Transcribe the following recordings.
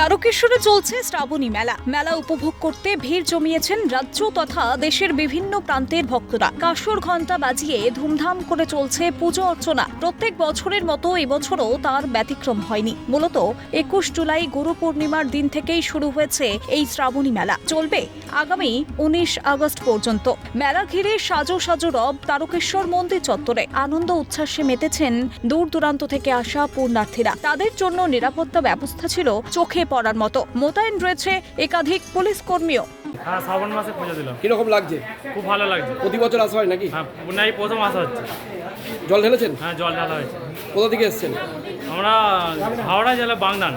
তারকেশ্বরে চলছে শ্রাবণী মেলা। মেলা উপভোগ করতে ভিড় জমিয়েছেন রাজ্য তথা দেশের বিভিন্ন প্রান্তের ভক্তরা। কাসর ঘণ্টা বাজিয়ে ধুমধাম করে চলছে পুজো অর্চনা। প্রত্যেক বছরের মতো এবছরও তার ব্যতিক্রম হয়নি। মূলত একুশ জুলাই গুরু পূর্ণিমার দিন থেকেই শুরু হয়েছে এই শ্রাবণী মেলা। চলবে আগামী উনিশ আগস্ট পর্যন্ত। মেলা ঘিরে সাজো সাজো রব তারকেশ্বর মন্দির চত্বরে। আনন্দ উচ্ছ্বাসে মেতেছেন দূর দূরান্ত থেকে আসা পূর্ণার্থীরা তাদের জন্য নিরাপত্তা ব্যবস্থা ছিল চোখে পড়ার মতো। মোতায়েন রয়েছে একাধিক পুলিশ কর্মীও। হ্যাঁ শ্রাবণ মাসে পুজো দিলাম। কীরকম লাগছে? খুব ভালো লাগছে। প্রতি বছর আসা হয় নাকি? হ্যাঁ পুনাই প্রথম আসা হচ্ছে। জল ঢেলেছেন? হ্যাঁ জল ঢালা হয়েছে। কোথা থেকে এসেছেন? আমরা হাওড়া জেলা বাগনান।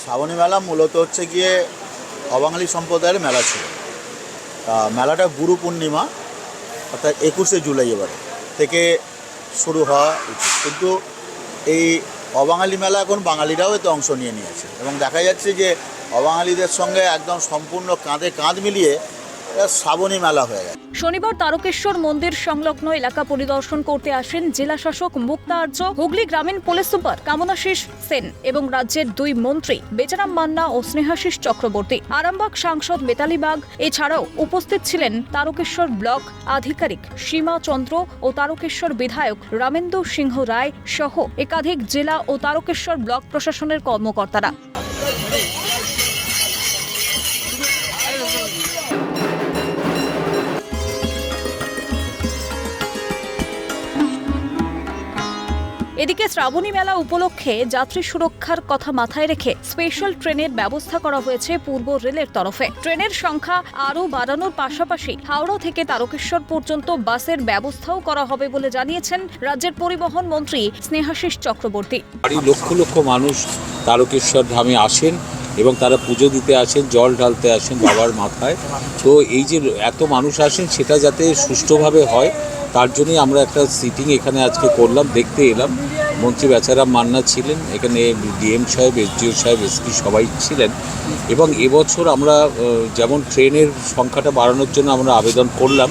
শ্রাবণী মেলা মূলত হচ্ছে গিয়ে অবাঙালি সম্প্রদায়ের মেলা ছিল। তা মেলাটা গুরু পূর্ণিমা অর্থাৎ একুশে জুলাই এবারে থেকে শুরু হওয়া উচিত। কিন্তু এই অবাঙালি মেলা এখন বাঙালিরাও এতে অংশ নিয়ে নিয়েছে। এবং দেখা যাচ্ছে যে অবাঙালিদের সঙ্গে একদম সম্পূর্ণ কাঁধে কাঁধ মিলিয়ে শ্রাবণী মেলা হয়ে গেছে। শনিবার তারকেশ্বর মন্দির সংলগ্ন এলাকা পরিদর্শন করতে আসেন জেলা শাসক মুক্তা আর্য হুগলি গ্রামীণ পুলিশ সুপার কামনাশিস সেন এবং রাজ্যের দুই মন্ত্রী বেচারাম মান্না ও স্নেহাশিস চক্রবর্তী। আরামবাগ সাংসদ মেতালি বাগ এছাড়াও উপস্থিত ছিলেন তারকেশ্বর ব্লক আধিকারিক সীমা চন্দ্র ও তারকেশ্বর বিধায়ক রামেন্দু সিংহ রায় সহ একাধিক জেলা ও তারকেশ্বর ব্লক প্রশাসনের কর্মকর্তারা। এদিকে শ্রাবণী মেলা উপলক্ষে যাত্রী সুরক্ষার কথা মাথায় রেখে স্পেশাল ট্রেনের ব্যবস্থা করা হয়েছে পূর্ব রেলের তরফে। ট্রেনের সংখ্যা আরও বাড়ানোর পাশাপাশি হাওড়া থেকে তারকেশ্বর পর্যন্ত বাসের ব্যবস্থাও করা হবে বলে জানিয়েছেন রাজ্যের পরিবহন মন্ত্রী স্নেহাশিস চক্রবর্তী। লক্ষ লক্ষ মানুষ তারকেশ্বর ধামে আসেন এবং তারা পুজো দিতে আসেন, জল ঢালতে আসেন বাবার মাথায়। তো এই যে এত মানুষ আসেন, সেটা যাতে সুষ্ঠুভাবে হয়, তার জন্যই আমরা একটা সিটিং এখানে আজকে করলাম, দেখতে এলাম। মন্ত্রী বেচারাম মান্না ছিলেন, এখানে ডিএম সাহেব, এসডিও সাহেব, এসপি সবাই ছিলেন। এবং এবছর আমরা যেমন ট্রেনের সংখ্যাটা বাড়ানোর জন্য আমরা আবেদন করলাম,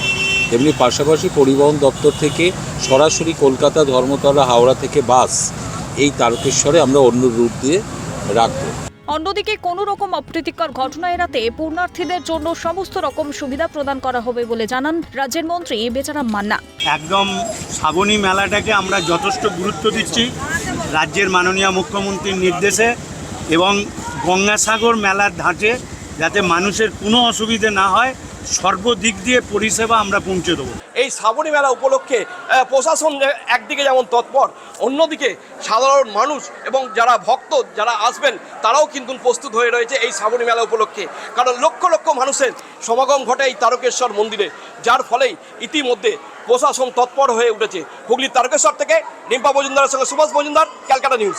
তেমনি পাশাপাশি পরিবহন দপ্তর থেকে সরাসরি কলকাতা, ধর্মতলা, হাওড়া থেকে বাস এই তারকেশ্বরে আমরা অন্য রুট দিয়ে রাখব। অন্যদিকে কোনো রকম অপ্রীতিকর ঘটনা এড়াতে পূর্ণার্থীদের জন্য সমস্ত রকম সুবিধা প্রদান করা হবে বলে জানান রাজ্যের মন্ত্রী বেচারাম মান্না। একদম শ্রাবণী মেলাটাকে আমরা যথেষ্ট গুরুত্ব দিচ্ছি রাজ্যের মাননীয় মুখ্যমন্ত্রীর নির্দেশে এবং গঙ্গাসাগর মেলার ধাঁচে যাতে মানুষের কোনো অসুবিধে না হয়, সর্বদিক দিয়ে পরিষেবা আমরা পৌঁছে দেবো। এই শ্রাবণী মেলা উপলক্ষে প্রশাসন একদিকে যেমন তৎপর, অন্যদিকে সাধারণ মানুষ এবং যারা ভক্ত যারা আসবেন, তারাও কিন্তু প্রস্তুত হয়ে রয়েছে এই শ্রাবণী মেলা উপলক্ষে। কারণ লক্ষ লক্ষ মানুষের সমাগম ঘটে এই তারকেশ্বর মন্দিরে, যার ফলেই ইতিমধ্যে প্রশাসন তৎপর হয়ে উঠেছে। হুগলির তারকেশ্বর থেকে ডিম্পা মজুমদারের সঙ্গে সুভাষ মজুমদার, ক্যালকাটা নিউজ।